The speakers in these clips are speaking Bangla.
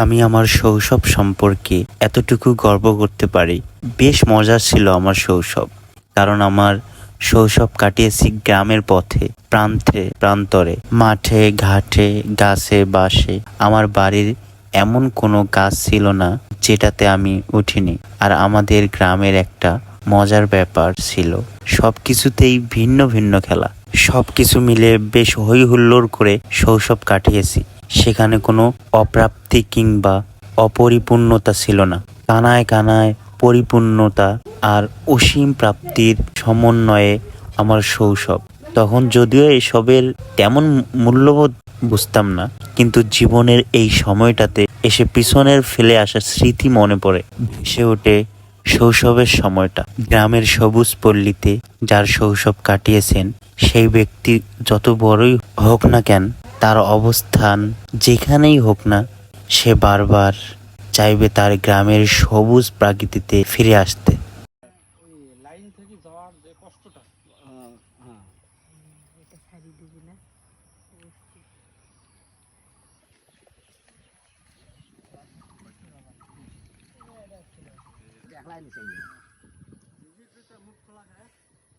আমি আমার শৈশব সম্পর্কে এতটুকু গর্ব করতে পারি। বেশ মজার ছিল আমার শৈশব, কারণ আমার শৈশব কাটিয়েছি গ্রামের পথে, প্রান্তে, প্রান্তরে, মাঠে, ঘাটে, গাছে বাসে আমার বাড়ির এমন কোনো গাছ ছিল না যেটাতে আমি উঠিনি, আর আমাদের গ্রামের একটা মজার ব্যাপার ছিল। সব কিছুতেই ভিন্ন ভিন্ন খেলা সব কিছু মিলে বেশ হৈ হুল্লোড় করে শৈশব কাটিয়েছি। সেখানে কোনো অপ্রাপ্তি কিংবা অপরিপূর্ণতা ছিল না। কানায় কানায় পরিপূর্ণতা আর অসীম প্রাপ্তির সমন্বয়ে আমার শৈশব। তখন যদিও এসবের তেমন মূল্যবোধ বুঝতাম না, কিন্তু জীবনের এই সময়টাতে এসে পিছনের ফেলে আসা স্মৃতি মনে পড়ে। ভেসে ওঠে শৈশবের সময়টা। গ্রামের সবুজ পল্লীতে যার শৈশব কাটিয়েছেন, সেই ব্যক্তি যত বড়ই হোক না কেন তার অবস্থান যেখানেই হোক না, সে বারবার চাইবে তার গ্রামের সবুজ প্রাকৃতিতে ফিরে আসতে।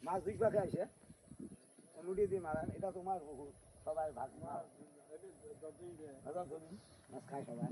মাছ দুই পাখে আছে লুটি দিয়ে মারেন এটা তোমার সবাই ভাগ মাছ খায় সবাই